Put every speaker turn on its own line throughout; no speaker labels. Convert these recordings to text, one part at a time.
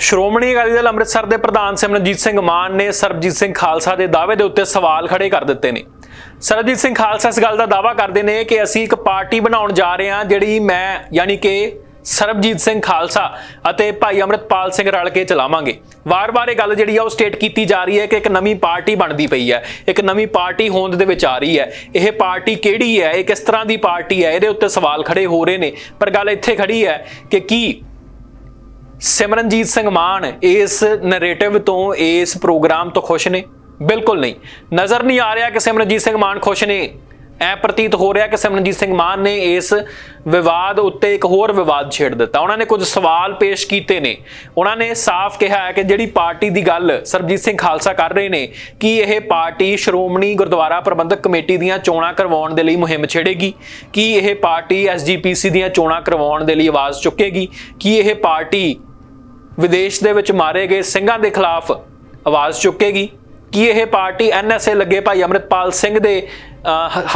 ਸ਼੍ਰੋਮਣੀ ਅਕਾਲੀ ਦਲ ਅੰਮ੍ਰਿਤਸਰ ਦੇ ਪ੍ਰਧਾਨ ਸਿਮਰਨਜੀਤ ਸਿੰਘ ਮਾਨ ਨੇ ਸਰਬਜੀਤ ਸਿੰਘ ਖਾਲਸਾ ਦੇ ਦਾਅਵੇ ਦੇ ਉੱਤੇ ਸਵਾਲ ਖੜੇ ਕਰ ਦਿੱਤੇ ਨੇ। ਸਰਬਜੀਤ ਸਿੰਘ ਖਾਲਸਾ ਇਸ ਗੱਲ ਦਾ ਦਾਅਵਾ ਕਰਦੇ ਨੇ ਕਿ ਅਸੀਂ ਇੱਕ ਪਾਰਟੀ ਬਣਾਉਣ ਜਾ ਰਹੇ ਹਾਂ ਜਿਹੜੀ ਮੈਂ ਯਾਨੀ ਕਿ ਸਰਬਜੀਤ ਸਿੰਘ ਖਾਲਸਾ ਅਤੇ ਭਾਈ ਅਮਰਿਤਪਾਲ ਸਿੰਘ ਰਲ ਕੇ ਚਲਾਵਾਂਗੇ। ਵਾਰ-ਵਾਰ ਇਹ ਗੱਲ ਜਿਹੜੀ ਆ ਉਹ ਸਟੇਟ ਕੀਤੀ ਜਾ ਰਹੀ ਹੈ ਕਿ ਇੱਕ ਨਵੀਂ ਪਾਰਟੀ ਬਣਦੀ ਪਈ ਹੈ, ਇੱਕ ਨਵੀਂ ਪਾਰਟੀ ਹੋਂਦ ਦੇ ਵਿੱਚ ਆ ਰਹੀ ਹੈ। ਇਹ ਪਾਰਟੀ ਕਿਹੜੀ ਹੈ, ਇਹ ਕਿਸ ਤਰ੍ਹਾਂ ਦੀ ਪਾਰਟੀ ਹੈ, ਇਹਦੇ ਉੱਤੇ ਸਵਾਲ ਖੜੇ ਹੋ ਰਹੇ ਨੇ। ਪਰ ਗੱਲ ਇੱਥੇ ਖੜੀ ਹੈ ਕਿ ਕੀ ਸਿਮਰਨਜੀਤ ਸਿੰਘ ਮਾਨ ਇਸ ਨੈਰੇਟਿਵ ਤੋਂ, ਇਸ ਪ੍ਰੋਗਰਾਮ ਤੋਂ ਖੁਸ਼ ਨੇ? ਬਿਲਕੁਲ ਨਹੀਂ। ਨਜ਼ਰ ਨਹੀਂ ਆ ਰਿਹਾ ਕਿ ਸਿਮਰਨਜੀਤ ਸਿੰਘ ਮਾਨ ਖੁਸ਼ ਨੇ। ਐ ਪ੍ਰਤੀਤ ਹੋ ਰਿਹਾ ਕਿ ਸਿਮਰਨਜੀਤ ਸਿੰਘ ਮਾਨ ਨੇ ਇਸ ਵਿਵਾਦ ਉੱਤੇ ਇੱਕ ਹੋਰ ਵਿਵਾਦ ਛੇੜ ਦਿੱਤਾ। ਉਹਨਾਂ ਨੇ ਕੁਝ ਸਵਾਲ ਪੇਸ਼ ਕੀਤੇ ਨੇ। ਉਹਨਾਂ ਨੇ ਸਾਫ਼ ਕਿਹਾ ਹੈ ਕਿ ਜਿਹੜੀ ਪਾਰਟੀ ਦੀ ਗੱਲ ਸਰਬਜੀਤ ਸਿੰਘ ਖਾਲਸਾ ਕਰ ਰਹੇ ਨੇ, ਕਿ ਇਹ ਪਾਰਟੀ ਸ਼੍ਰੋਮਣੀ ਗੁਰਦੁਆਰਾ ਪ੍ਰਬੰਧਕ ਕਮੇਟੀ ਦੀਆਂ ਚੋਣਾਂ ਕਰਵਾਉਣ ਦੇ ਲਈ ਮੁਹਿੰਮ ਛੇੜੇਗੀ? ਕਿ ਇਹ ਪਾਰਟੀ ਐਸਜੀਪੀਸੀ ਦੀਆਂ ਚੋਣਾਂ ਕਰਵਾਉਣ ਦੇ ਲਈ ਆਵਾਜ਼ ਚੁੱਕੇਗੀ? ਕਿ ਇਹ ਪਾਰਟੀ ਵਿਦੇਸ਼ ਦੇ ਵਿੱਚ ਮਾਰੇ ਗਏ ਸਿੰਘਾਂ ਦੇ ਖਿਲਾਫ ਆਵਾਜ਼ ਚੁੱਕੇਗੀ। ਕੀ ਇਹ ਪਾਰਟੀ ਐਨਐਸਏ ਲੱਗੇ ਭਾਈ ਅਮਰਿਤਪਾਲ ਸਿੰਘ ਦੇ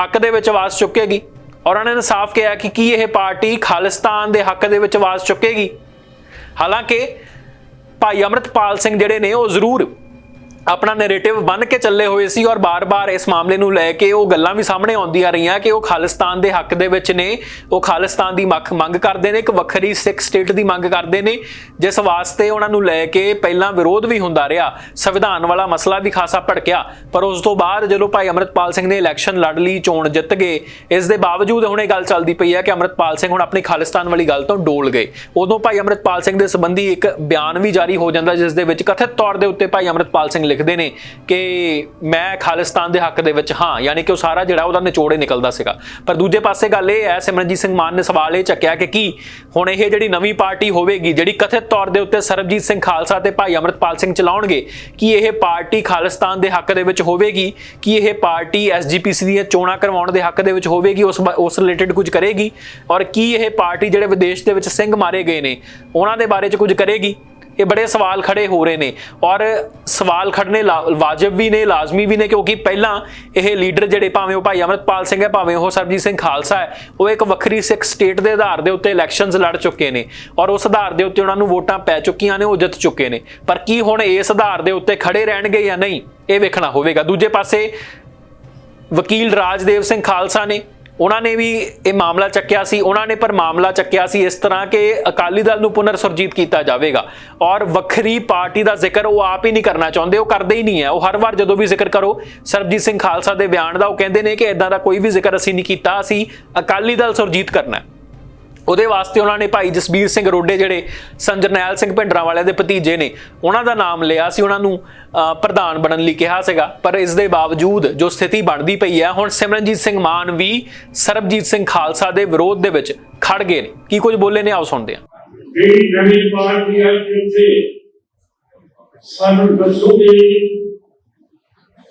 ਹੱਕ ਦੇ ਵਿੱਚ ਆਵਾਜ਼ ਚੁੱਕੇਗੀ? ਔਰ ਉਹਨਾਂ ਨੇ ਸਾਫ਼ ਕਿਹਾ ਕਿ ਕੀ ਇਹ ਪਾਰਟੀ ਖਾਲਿਸਤਾਨ ਦੇ ਹੱਕ ਦੇ ਵਿੱਚ ਆਵਾਜ਼ ਚੁੱਕੇਗੀ? ਹਾਲਾਂਕਿ ਭਾਈ ਅਮਰਿਤਪਾਲ ਸਿੰਘ ਜਿਹੜੇ ਨੇ ਉਹ ਜ਼ਰੂਰ ਆਪਣਾ ਨੈਰੇਟਿਵ ਬਨ ਕੇ ਚੱਲੇ ਹੋਏ ਸੀ ਔਰ ਬਾਰ-ਬਾਰ ਇਸ ਮਾਮਲੇ ਨੂੰ ਲੈ ਕੇ ਉਹ ਗੱਲਾਂ ਵੀ ਸਾਹਮਣੇ ਆਉਂਦੀਆਂ ਰਹੀਆਂ ਕਿ ਉਹ ਖਾਲਿਸਤਾਨ ਦੇ ਹੱਕ ਦੇ ਵਿੱਚ ਨੇ, ਉਹ ਖਾਲਿਸਤਾਨ ਦੀ ਮੰਗ ਕਰਦੇ ਨੇ, ਇੱਕ ਵੱਖਰੀ ਸਿੱਖ ਸਟੇਟ ਦੀ ਮੰਗ ਕਰਦੇ ਨੇ, ਜਿਸ ਵਾਸਤੇ ਉਹਨਾਂ ਨੂੰ ਲੈ ਕੇ ਪਹਿਲਾਂ ਵਿਰੋਧ ਵੀ ਹੁੰਦਾ ਰਿਹਾ, ਸੰਵਿਧਾਨ ਵਾਲਾ ਮਸਲਾ ਵੀ ਖਾਸਾ ਭੜਕਿਆ, ਪਰ ਉਸ ਤੋਂ ਬਾਅਦ ਜਦੋਂ ਭਾਈ ਅਮਰਿਤਪਾਲ ਸਿੰਘ ਨੇ ਇਲੈਕਸ਼ਨ ਲੜ ਲਈ, ਚੋਣ ਜਿੱਤ ਗਏ, ਇਸ ਦੇ ਬਾਵਜੂਦ ਹੁਣ ਇਹ ਗੱਲ ਚੱਲਦੀ ਪਈ ਹੈ ਕਿ ਅਮਰਿਤਪਾਲ ਸਿੰਘ ਹੁਣ ਆਪਣੀ ਖਾਲਿਸਤਾਨ ਵਾਲੀ ਗੱਲ ਤੋਂ ਡੋਲ ਗਏ। ਉਦੋਂ ਭਾਈ ਅਮਰਿਤਪਾਲ ਸਿੰਘ ਦੇ ਸੰਬੰਧੀ ਇੱਕ ਬਿਆਨ ਵੀ ਜਾਰੀ ਹੋ ਜਾਂਦਾ, ਜਿਸ ਦੇ ਵਿੱਚ ਕਥਿਤ ਤੌਰ ਦੇ ਉੱਤੇ ਭਾਈ ਅਮਰਿਤਪਾਲ ਸਿੰਘ ਲਿਖਦੇ ਨੇ ਕਿ ਮੈਂ ਖਾਲਿਸਤਾਨ ਦੇ ਹੱਕ ਦੇ ਵਿੱਚ ਹਾਂ, ਯਾਨੀ ਕਿ ਉਹ ਸਾਰਾ ਜਿਹੜਾ ਉਹਦਾ ਨਿਚੋੜੇ ਨਿਕਲਦਾ ਸੀਗਾ। ਪਰ ਦੂਜੇ ਪਾਸੇ ਗੱਲ ਇਹ ਹੈ, ਸਿਮਰਨਜੀਤ ਸਿੰਘ ਮਾਨ ਨੇ ਸਵਾਲ ਇਹ ਚੱਕਿਆ ਕਿ ਕੀ ਹੁਣ ਇਹ ਜਿਹੜੀ ਨਵੀਂ ਪਾਰਟੀ ਹੋਵੇਗੀ, ਜਿਹੜੀ ਕਥਿਤ ਤੌਰ ਦੇ ਉੱਤੇ ਸਰਬਜੀਤ ਸਿੰਘ ਖਾਲਸਾ ਤੇ ਭਾਈ ਅਮਰਿਤਪਾਲ ਸਿੰਘ ਚਲਾਉਣਗੇ, ਕੀ ਇਹ ਪਾਰਟੀ ਖਾਲਿਸਤਾਨ ਦੇ ਹੱਕ ਦੇ ਵਿੱਚ ਹੋਵੇਗੀ? ਕੀ ਇਹ ਪਾਰਟੀ ਐਸਜੀਪੀਸੀ ਦੀਆਂ ਚੋਣਾਂ ਕਰਵਾਉਣ ਦੇ ਹੱਕ ਦੇ ਵਿੱਚ ਹੋਵੇਗੀ, ਉਸ ਬਾ- ਉਸ ਰਿਲੇਟਡ ਕੁਝ ਕਰੇਗੀ? ਔਰ ਕੀ ਇਹ ਪਾਰਟੀ ਜਿਹੜੇ ਵਿਦੇਸ਼ ਦੇ ਵਿੱਚ ਸਿੰਘ ਮਾਰੇ ਗਏ ਨੇ, ਉਹਨਾਂ ਦੇ ਬਾਰੇ ਚ ਕੁਝ ਕਰੇਗੀ? ਇਹ ਬੜੇ ਸਵਾਲ ਖੜੇ ਹੋ ਰਹੇ ਨੇ। ਔਰ ਸਵਾਲ ਖੜਨੇ ਲਾ- ਵਾਜਬ ਵੀ ਨੇ, ਲਾਜ਼ਮੀ ਵੀ ਨੇ, ਕਿਉਂਕਿ ਪਹਿਲਾਂ ਇਹ ਲੀਡਰ ਜਿਹੜੇ ਭਾਵੇਂ ਉਹ ਭਾਈ ਅਮਰਤਪਾਲ ਸਿੰਘ ਹੈ, ਭਾਵੇਂ ਉਹ ਸਰਬਜੀਤ ਸਿੰਘ ਖਾਲਸਾ ਹੈ, ਉਹ ਇੱਕ ਵੱਖਰੀ ਸਿੱਖ ਸਟੇਟ ਦੇ ਆਧਾਰ ਦੇ ਉੱਤੇ ਇਲੈਕਸ਼ਨਸ ਲੜ ਚੁੱਕੇ ਨੇ। ਔਰ ਉਸ ਆਧਾਰ ਦੇ ਉੱਤੇ ਉਹਨਾਂ ਨੂੰ ਵੋਟਾਂ ਪੈ ਚੁੱਕੀਆਂ ਨੇ, ਉਹ ਜਿੱਤ ਚੁੱਕੇ ਨੇ। ਪਰ ਕੀ ਹੁਣ ਇਸ ਆਧਾਰ ਦੇ ਉੱਤੇ ਖੜੇ ਰਹਿਣਗੇ ਜਾਂ ਨਹੀਂ, ਇਹ ਵੇਖਣਾ ਹੋਵੇਗਾ। ਦੂਜੇ ਪਾਸੇ ਵਕੀਲ ਰਾਜਦੇਵ ਸਿੰਘ ਖਾਲਸਾ ਨੇ ਉਹਨਾਂ ਨੇ ਵੀ ਇਹ ਮਾਮਲਾ ਚੱਕਿਆ ਸੀ, ਉਹਨਾਂ ਨੇ ਪਰ ਮਾਮਲਾ ਚੱਕਿਆ ਸੀ ਇਸ ਤਰ੍ਹਾਂ ਕਿ ਅਕਾਲੀ ਦਲ ਨੂੰ ਪੁਨਰ ਸੁਰਜੀਤ ਕੀਤਾ ਜਾਵੇਗਾ। ਔਰ ਵੱਖਰੀ ਪਾਰਟੀ ਦਾ ਜ਼ਿਕਰ ਉਹ ਆਪ ਹੀ ਨਹੀਂ ਕਰਨਾ ਚਾਹੁੰਦੇ, ਉਹ ਕਰਦੇ ਹੀ ਨਹੀਂ ਹੈ। ਉਹ ਹਰ ਵਾਰ ਜਦੋਂ ਵੀ ਜ਼ਿਕਰ ਕਰੋ, ਸਰਬਜੀਤ ਸਿੰਘ ਖਾਲਸਾ ਦੇ ਬਿਆਨ ਦਾ ਉਹ ਕਹਿੰਦੇ ਨੇ ਕਿ ਇਦਾਂ ਦਾ ਕੋਈ ਵੀ ਜ਼ਿਕਰ ਅਸੀਂ ਨਹੀਂ ਕੀਤਾ, ਅਸੀਂ ਅਕਾਲੀ ਦਲ ਸੁਰਜੀਤ ਕਰਨਾ ਹੈ। ਉਹਦੇ ਵਾਸਤੇ ਉਹਨਾਂ ਨੇ ਭਾਈ ਜਸਬੀਰ ਸਿੰਘ ਰੋਡੇ ਜਿਹੜੇ ਸੰਜਰਨੈਲ ਸਿੰਘ ਭਿੰਡਰਾਂ ਵਾਲਿਆਂ ਦੇ ਭਤੀਜੇ ਨੇ, ਉਹਨਾਂ ਦਾ ਨਾਮ ਲਿਆ ਸੀ, ਉਹਨਾਂ ਨੂੰ ਪ੍ਰਧਾਨ ਬਣਨ ਲਈ ਕਿਹਾ ਸੀਗਾ। ਪਰ ਇਸ ਦੇ ਬਾਵਜੂਦ ਜੋ ਸਥਿਤੀ ਬਣਦੀ ਪਈ ਹੈ, ਹੁਣ ਸਿਮਰਨਜੀਤ ਸਿੰਘ ਮਾਨ ਵੀ ਸਰਬਜੀਤ ਸਿੰਘ ਖਾਲਸਾ ਦੇ ਵਿਰੋਧ ਦੇ ਵਿੱਚ ਖੜ ਗਏ ਨੇ। ਕੀ ਕੁਝ ਬੋਲੇ ਨੇ? ਆਓ ਸੁਣਦੇ ਹਾਂ।
ਜਿਹੜੀ ਨਵੀਂ ਪਾਰਟੀ ਹੈ ਕਿੱਥੇ ਸਾਨੂੰ ਦੱਸੋਗੇ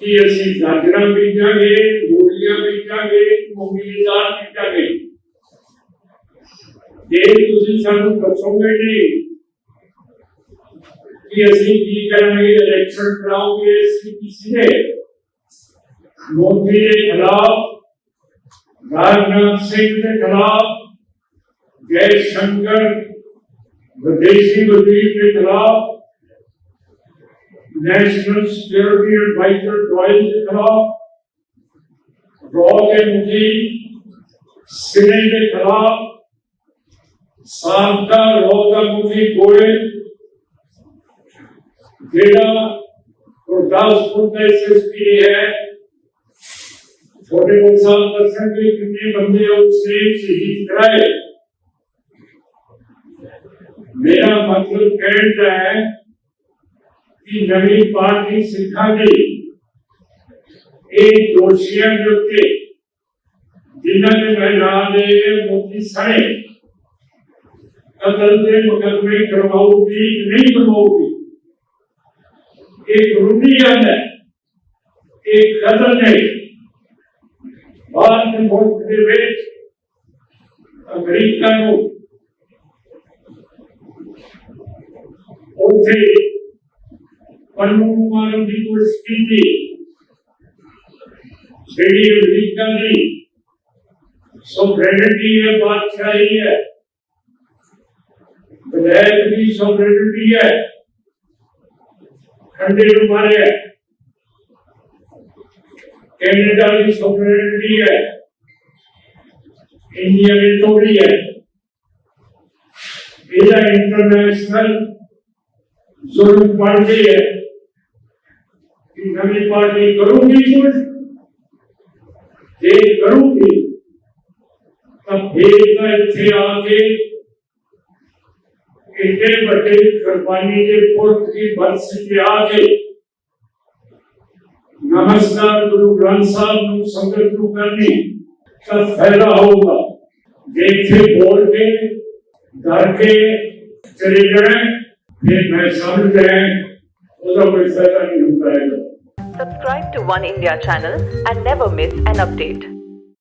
ਕਿ ਅਸੀਂ ਗਾਜਰਾਂ ਬੀਜਾਂਗੇ, ਮੂਲੀਆਂ ਬੀਜਾਂਗੇ, ਮੂੰਗੀ ਦੀ ਬੀਜਾਂਗੇ। ਜੇ ਤੁਸੀਂ ਸਾਨੂੰ ਦੱਸੋਗੇ ਨਹੀਂ ਕਿ ਅਸੀਂ ਕੀ ਕਰਾਂਗੇ ਇਲੈਕਸ਼ਨ ਕਰਾਉਂਗੇ ਸੀਪੀਸੀ ਦੇ ਮੋਦੀ ਦੇ ਖਿਲਾਫ ਰਾਜਨਾਥ ਸਿੰਘ ਦੇ ਖਿਲਾਫ ਜੈ ਸ਼ੰਕਰ ਵਿਦੇਸ਼ੀ ਵਜ਼ੀਰ के खिलाफ नेशनल सिक्योरिटी एडवाइजर डॉयल के खिलाफ रॉ के मुखी सिने के खिलाफ سانتا روتا کفی کوئے بیڑا گرداسپور کا ایس ایس پی ہے چھوٹے کو صاحب کے کتنے بندے اس نے شہید کرائے میرا مطلب کہنا ہے کہ نئی پارٹی سکھا گئی۔ ایک دوشیاں جو تھے جنہوں نے مہلا نے موتی سڑے ਮੁਕੱਦਮੇ ਕਰਵਾਉਗੀ ਕਿ ਨਹੀਂ ਕਰਵਾਉਗੀ ਇਹ ਕਾਨੂੰਨੀ ਗੱਲ ਹੈ ਇਹ ਕਤਲ ਨਹੀਂ ਭਾਰਤ ਮੁਲਕ ਦੇ ਵਿੱਚ ਅਮਰੀਕਾ ਨੂੰ ਉੱਥੇ ਪਰਮੂ ਮਾਰਨ ਦੀ ਕੋਸ਼ਿਸ਼ ਕੀਤੀ ਜਿਹੜੀ ਅਮਰੀਕਾ ਦੀ ਸੋਵਰੇਨਿਟੀ ਹੈ ਬਾਦਸ਼ਾਹੀ ਹੈ ਵਿਧਾਇਕ ਦੀ ਸੋਵਰੇਨਿਟੀ ਹੈ ਖੰਡੇ ਨੂੰ ਮਾਰਿਆ ਕੈਨੇਡਾ ਦੀ ਸੋਵਰੇਨਿਟੀ ਹੈ ਇੰਡੀਆ ਨੇ ਤੋੜੀ ਹੈ ਇਹਦਾ ਇੰਟਰਨੈਸ਼ਨਲ ਜ਼ੁਲਮ ਬਣ ਗਈ ਹੈ ਕਿ ਨਵੀਂ ਪਾਰਟੀ ਕਰੂਗੀ ਕੁਝ ਜੇ ਕਰੂਗੀ ਤਾਂ ਫੇਰ ਤਾਂ ਇੱਥੇ ਆ ਕੇ ਇੰਨੇ ਵੱਡੇ ਕੁਰਬਾਨੀ ਦੇ ਪੁਰਖ ਦੀ ਬਰਸ ਤੇ ਆ ਕੇ ਨਮਸਕਾਰ ਗੁਰੂ ਗ੍ਰੰਥ ਸਾਹਿਬ ਨੂੰ ਸੰਗਤ ਨੂੰ ਕਰਨੀ ਤਾਂ ਫਾਇਦਾ ਹੋਊਗਾ ਜੇ ਬੋਲ ਕੇ, ਡਰ ਕੇ ਚਲੇ ਜਾਣਾ, ਫਿਰ ਮੈਂ ਸਮਝ ਗਿਆ ਉਹਦਾ ਕੋਈ ਫਾਇਦਾ ਨਹੀਂ ਹੁੰਦਾ ਹੈਗਾ
Subscribe to One India channel and never miss an update.